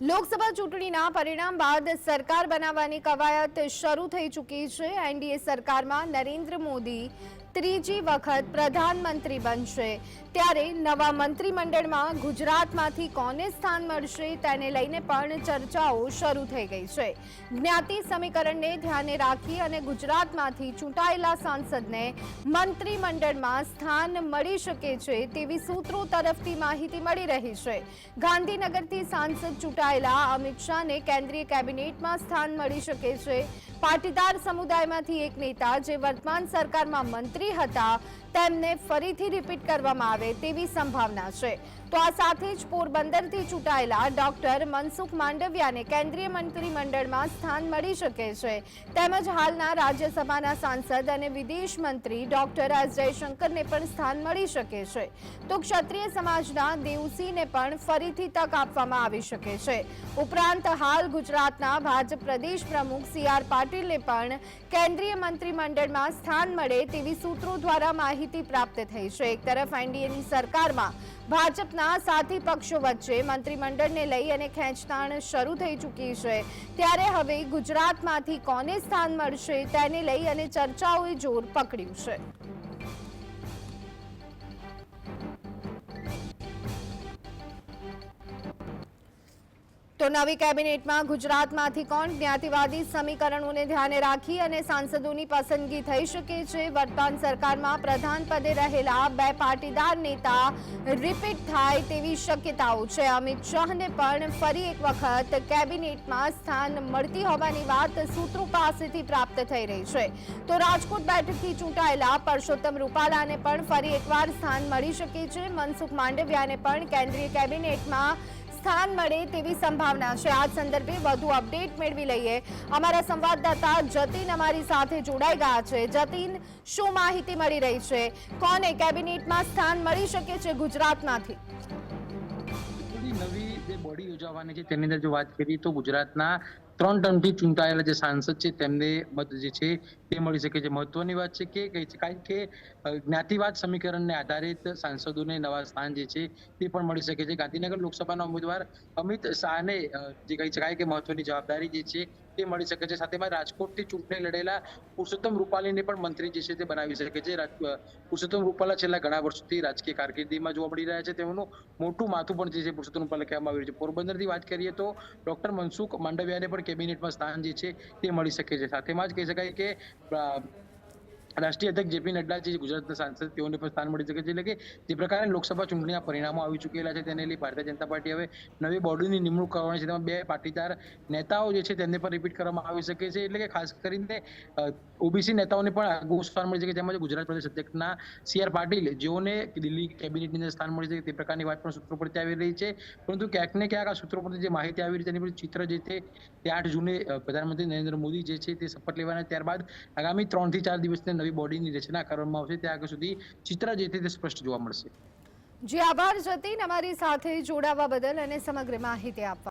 લોકસભા ચૂંટણીના પરિણામ બાદ સરકાર બનાવવાની કવાયત શરૂ થઈ ચૂકી છે. એનડીએ સરકારમાં નરેન્દ્ર મોદી ત્રીજી વખત પ્રધાનમંત્રી બનશે. ત્યારે નવા મંત્રીમંડળમાં ગુજરાતમાંથી કોને સ્થાન મળશે તેને લઈને પણ ચર્ચાઓ શરૂ થઈ ગઈ છે. જ્ઞાતિ સમીકરણને ધ્યાને રાખી અને ગુજરાતમાંથી ચૂંટાયેલા સાંસદને મંત્રીમંડળમાં સ્થાન મળી શકે છે તેવી સૂત્રો તરફથી માહિતી મળી રહી છે. ગાંધીનગરથી સાંસદ ચૂંટાયેલા અમિત શાહને કેન્દ્રીય કેબિનેટમાં સ્થાન મળી શકે છે. પાટીદાર સમુદાયમાંથી એક નેતા જે વર્તમાન સરકારમાં મંત્રી હતા તેમને ફરીથી રિપીટ કરવામાં આવે તેવી સંભાવના છે. તો આ સાથે જ પોરબંદરથી ચૂંટાયેલા ડોક્ટર મનસુખ માંડવિયાને કેન્દ્રીય મંત્રીમંડળમાં સ્થાન મળી શકે છે. તેમજ હાલના રાજ્યસભાના સાંસદ અને વિદેશ મંત્રી ડોક્ટર એસ જયશંકરને પણ સ્થાન મળી શકે છે. તો ક્ષત્રિય સમાજના દેવસિંહને પણ ફરીથી તક આપવામાં આવી શકે છે. ઉપરાંત હાલ ગુજરાતના ભાજપ પ્રદેશ પ્રમુખ સી આર પાટીલને પણ કેન્દ્રીય મંત્રીમંડળમાં સ્થાન મળે તેવી સૂત્રો દ્વારા માહિતી પ્રાપ્ત થઈ છે. એક તરફ એનડીએની સરકારમાં ભાજપના સાથી પક્ષો વચ્ચે મંત્રીમંડળને લઈ અને ખેંચતાણ શરૂ થઈ ચૂકી છે. ત્યારે હવે ગુજરાતમાંથી કોને સ્થાન મળશે તેને લઈ અને ચર્ચાઓએ જોર પકડ્યું છે. નવી કેબિનેટમાં ગુજરાતમાંથી કોણ જ્ઞાતિવાદી સમીકરણોને ધ્યાને રાખી અને સાંસદોની પસંદગી થઈ શકે છે? વર્તમાન સરકારમાં પ્રધાન પદે રહેલા બે પાટીદાર નેતા રિપીટ થાય તેવી શક્યતાઓ છે. અમિત શાહને પણ ફરી એક વખત કેબિનેટમાં સ્થાન મળતી હોવાની વાત સૂત્રો પાસેથી પ્રાપ્ત થઈ રહી છે. તો રાજકોટ બેઠકથી ચૂંટાયેલા પરસોત્તમ રૂપાલાને પણ ફરી એકવાર સ્થાન મળી શકે છે. મનસુખ માંડવિયાને પણ કેન્દ્રીય કેબિનેટમાં સ્થાન મળે તેવી સંભાવના છે. આ સંદર્ભે વધુ અપડેટ મેળવી લઈએ. અમારા સંવાદદાતા જતીન અમારી સાથે જોડાઈ ગયા છે. જતીન, શું માહિતી મળી રહી છે? કોને કેબિનેટમાં સ્થાન મળી શકે છે ગુજરાતમાંથી? નવી જે બોડી યોજાવાની છે, તેની અંદર જો વાત કરીએ તો ગુજરાતના ત્રણ ટર્મથી ચૂંટાયેલા જે સાંસદ છે, તેમને મત જે છે, તે મળી શકે છે. મહત્વની વાત છે કે, કહી કારણ કે જ્ઞાતિવાદ સમીકરણને આધારિત સાંસદોને નવા સ્થાન જે છે, તે પણ મળી શકે છે. ગાંધીનગર લોકસભાના ઉમેદવાર અમિત શાહને જે કહી શકાય કે મહત્વની જવાબદારી જે છે, તે મળી શકે છે. સાથે રાજકોટથી ચૂંટણી લડેલા પુરુષોત્તમ રૂપાલીને પણ મંત્રી જે છે, તે બનાવી શકે છે. પુરુષોત્તમ રૂપાલા છેલ્લા ઘણા વર્ષોથી રાજકીય કારકિર્દીમાં જોવા મળી રહ્યા છે. તેમનું મોટું માથું પણ જે છે, પુરુષોત્તમ રૂપાલા કહેવામાં આવી છે. પોરબંદરથી વાત કરીએ તો ડોક્ટર મનસુખ માંડવિયાને પણ કેબિનેટમાં સ્થાન જે છે તે મળી શકે છે. સાથેમાં જ કહી શકાય કે રાષ્ટ્રીય અધ્યક્ષ જેપી નડ્ડા જે ગુજરાતના સાંસદ, તેઓને પણ સ્થાન મળી શકે છે. એટલે કે જે પ્રકારે લોકસભા ચૂંટણીના પરિણામો આવી ચૂકેલા છે, તેને લઈ ભારતીય જનતા પાર્ટી હવે નવી બોડીની નિમણૂક કરવાની છે. તેમાં બે પાટીદાર નેતાઓ જે છે, તેમને પણ રિપીટ કરવામાં આવી શકે છે. એટલે કે ખાસ કરીને ઓબીસી નેતાઓને પણ આગવું સ્થાન મળી શકે તેમજ ગુજરાત પ્રદેશ અધ્યક્ષના સી આર પાટીલ જેઓને દિલ્હી કેબિનેટની અંદર સ્થાન મળી શકે, તે પ્રકારની વાત પણ સૂત્રો પરથી આવી રહી છે. પરંતુ ક્યાંક ને ક્યાંક આ સૂત્રો પરથી જે માહિતી આવી રહી છે તેની પર ચિત્ર જે છે, તે આઠ જૂને પ્રધાનમંત્રી નરેન્દ્ર મોદી જે છે, તે શપથ લેવાના ત્યારબાદ આગામી ત્રણથી ચાર દિવસની નવી બોડીની રચના કરવામાં આવશે, ત્યાં આગળ સુધી ચિત્ર જે તે સ્પષ્ટ જોવા મળશે. જે, આભાર જતીન અમારી સાથે જોડાવા બદલ અને સમગ્ર માહિતી આપવા